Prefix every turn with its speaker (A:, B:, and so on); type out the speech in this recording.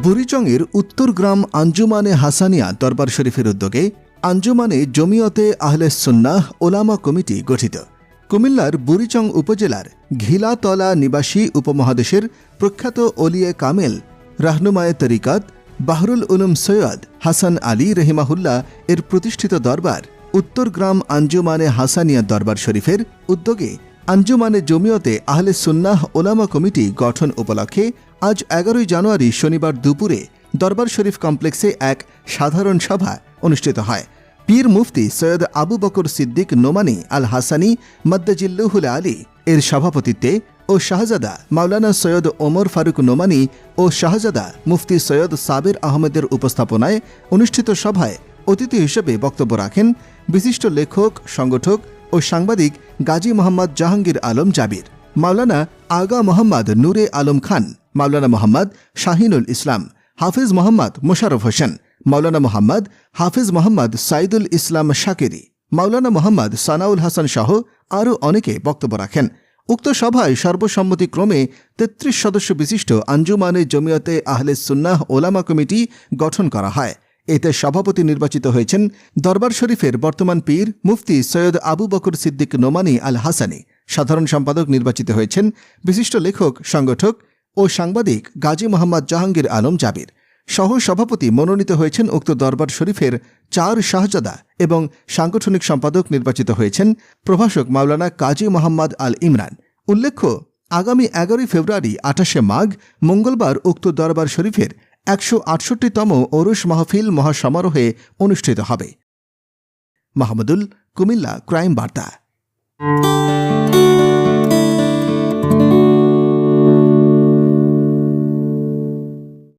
A: বুড়িচংয়ের উত্তরগ্রাম আঞ্জুমানে হাসানিয়া দরবার শরীফের উদ্যোগে আঞ্জুমানে জমিয়তে আহলে সুন্নাহ ওলামা কমিটি গঠিত। কুমিল্লার বুড়িচং উপজেলার ঘিলাতলা নিবাসী উপমহাদেশের প্রখ্যাত অলিয়ে কামেল, রাহনুমায়ে তরিকাত, বাহরুল উলুম সৈয়দ হাসান আলী রহিমাহুল্লাহ এর প্রতিষ্ঠিত দরবার উত্তরগ্রাম আঞ্জুমানে হাসানিয়া দরবার শরীফের উদ্যোগে আঞ্জুমানে জমিয়তে আহলে সুন্নাহ ওলামা কমিটি গঠন উপলক্ষে আজ এগারোই জানুয়ারি শনিবার দুপুরে দরবার শরীফ কমপ্লেক্সে এক সাধারণ সভা অনুষ্ঠিত হয়। পীর মুফতি সৈয়দ আবু বকর সিদ্দিক নোমানি আল হাসানি মদ্দাজিল্লুহুল আলী এর সভাপতিত্বে ও শাহজাদা মাওলানা সৈয়দ ওমর ফারুক নোমানি ও শাহজাদা মুফতি সৈয়দ সাবির আহমেদের উপস্থাপনায় অনুষ্ঠিত সভায় অতিথি হিসেবে বক্তব্য রাখেন বিশিষ্ট লেখক, সংগঠক ও সাংবাদিক গাজী মোহাম্মদ জাহাঙ্গীর আলম জাবির। মাওলানা আগা মোহাম্মদ নূরে আলম খান, মাওলানা মোহাম্মদ শাহিনুল ইসলাম, হাফিজ মোহাম্মদ মোশারফ হোসেন, মাওলানা মোহাম্মদ হাফিজ মোহাম্মদ সাইদুল ইসলাম শাকেরি, মাওলানা মোহাম্মদ সানাউল হাসান সহ আরও অনেকে বক্তব্য রাখেন। উক্ত সভায় সর্বসম্মতিক্রমে তেত্রিশ সদস্য বিশিষ্ট আঞ্জুমানে জমিয়তে আহলে সুন্নাহ ওলামা কমিটি গঠন করা হয়। এতে সভাপতি নির্বাচিত হয়েছেন দরবার শরীফের বর্তমান পীর মুফতি সৈয়দ আবু বকর সিদ্দিক নোমানি আল হাসানি। সাধারণ সম্পাদক নির্বাচিত হয়েছেন বিশিষ্ট লেখক, সংগঠক ও সাংবাদিক গাজী মোহাম্মদ জাহাঙ্গীর আলম জাবির। সহ সভাপতি মনোনীত হয়েছেন উক্ত দরবার শরীফের চার শাহজাদা এবং সাংগঠনিক সম্পাদক নির্বাচিত হয়েছেন প্রভাষক মাওলানা কাজী মোহাম্মদ আল ইমরান। উল্লেখ্য, আগামী এগারোই ফেব্রুয়ারি আঠাশে মাঘ মঙ্গলবার উক্ত দরবার শরীফের একশো আটষট্টিতম ওরুস মাহফিল মহাসমারোহে অনুষ্ঠিত হবে। মাহমুদুল কুমিল্লা ক্রাইম বার্তা।